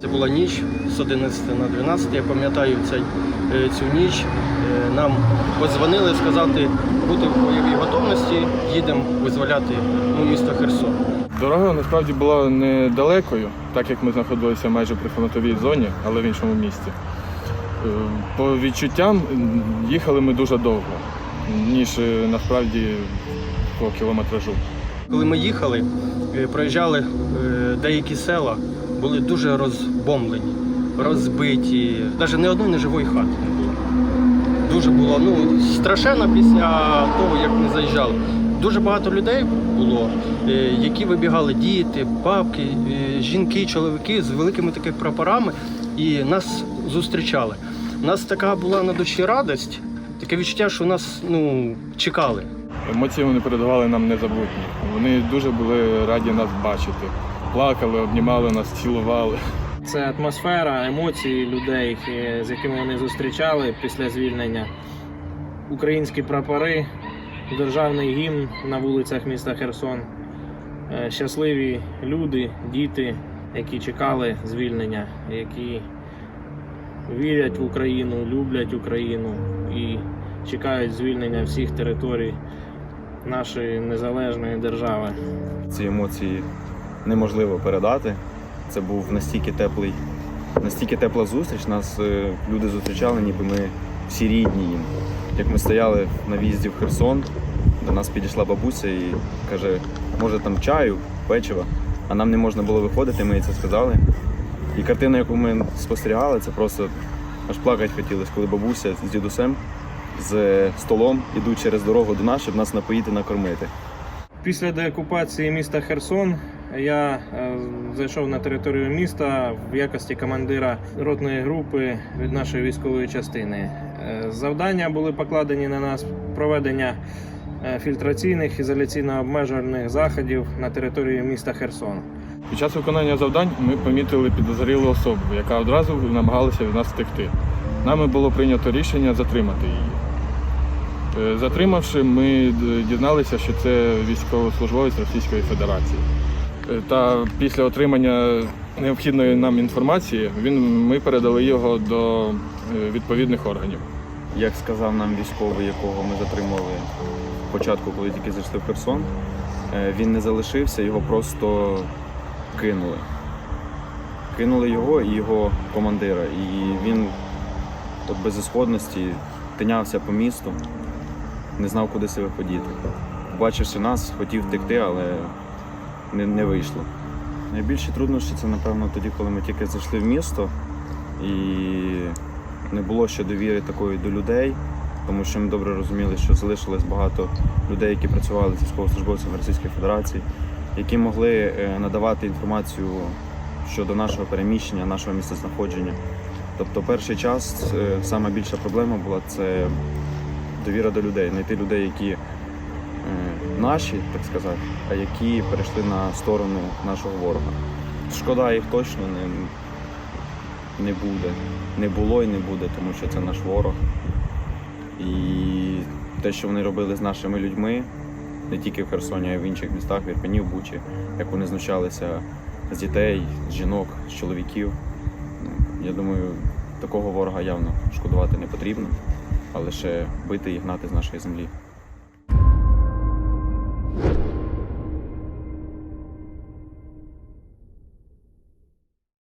Це була ніч з 11 на 12. Я пам'ятаю е, цю ніч. Е, Нам подзвонили сказати бути в бойовій готовності, їдемо визволяти ну, місто Херсон. Дорога насправді була недалекою, так як ми знаходилися майже при фронтовій зоні, але в іншому місті. Е, По відчуттям їхали ми дуже довго, ніж насправді по кілометражу. Коли ми їхали, проїжджали деякі села, були дуже розбомблені, розбиті. Навіть ні одної неживої хати не було. Дуже було ну, страшенно після того, як ми заїжджали. Дуже багато людей було, е, які вибігали діти, бабки, е, жінки, чоловіки з великими такими прапорами і нас зустрічали. У нас така була на душі радість, таке відчуття, що нас ну, чекали. Емоції вони передавали нам незабутні. Вони дуже були раді нас бачити. Плакали, обнімали нас, цілували. Це атмосфера, емоції людей, е, з якими вони зустрічали після звільнення. Українські прапори, державний гімн на вулицях міста Херсон. Е, Щасливі люди, діти, які чекали звільнення, які вірять в Україну, люблять Україну і чекають звільнення всіх територій нашої незалежної держави. Ці емоції неможливо передати. Це був настільки теплий, настільки тепла зустріч. Нас е, люди зустрічали, ніби ми всі рідні їм. Як ми стояли на в'їзді в Херсон, до нас підійшла бабуся і каже, може там чаю, печива, а нам не можна було виходити, ми їй це сказали. І картина, яку ми спостерігали, це просто аж плакати хотілося, коли бабуся з дідусем з столом ідуть через дорогу до нас, щоб нас напоїти, накормити. Після деокупації міста Херсон я е, зайшов на територію міста в якості командира ротної групи від нашої військової частини. Е, Завдання були покладені на нас проведення е, фільтраційних ізоляційно обмежувальних заходів на території міста Херсон. Під час виконання завдань ми помітили підозрілу особу, яка одразу намагалася від нас втекти. Нами було прийнято рішення затримати її. Затримавши, ми дізналися, що це військовослужбовець Російської Федерації. Та після отримання необхідної нам інформації він, ми передали його до е, відповідних органів. Як сказав нам військовий, якого ми затримали спочатку, коли тільки зайшли в Херсон, е, він не залишився, його просто кинули. Кинули його і його командира. І він от без ісходності тинявся по місту, не знав, куди себе подіти. Побачивши нас, хотів втекти, але не, не вийшло. Найбільші труднощі це, напевно, тоді, коли ми тільки зайшли в місто і не було ще довіри такої до людей, тому що ми добре розуміли, що залишилось багато людей, які працювали з військовослужбовцями Російської Федерації, які могли е, надавати інформацію щодо нашого переміщення, нашого місцезнаходження. Тобто перший час е, сама більша проблема була це довіра до людей, знайти людей, які е, наші, так сказати, а які перейшли на сторону нашого ворога. Шкода їх точно не, не буде. Не було і не буде, тому що це наш ворог. І те, що вони робили з нашими людьми, не тільки в Херсоні, а й в інших містах, в Ірпені, в Бучі, як вони знущалися з дітей, з жінок, з чоловіків. Ну, Я думаю, такого ворога явно шкодувати не потрібно, а лише бити і гнати з нашої землі.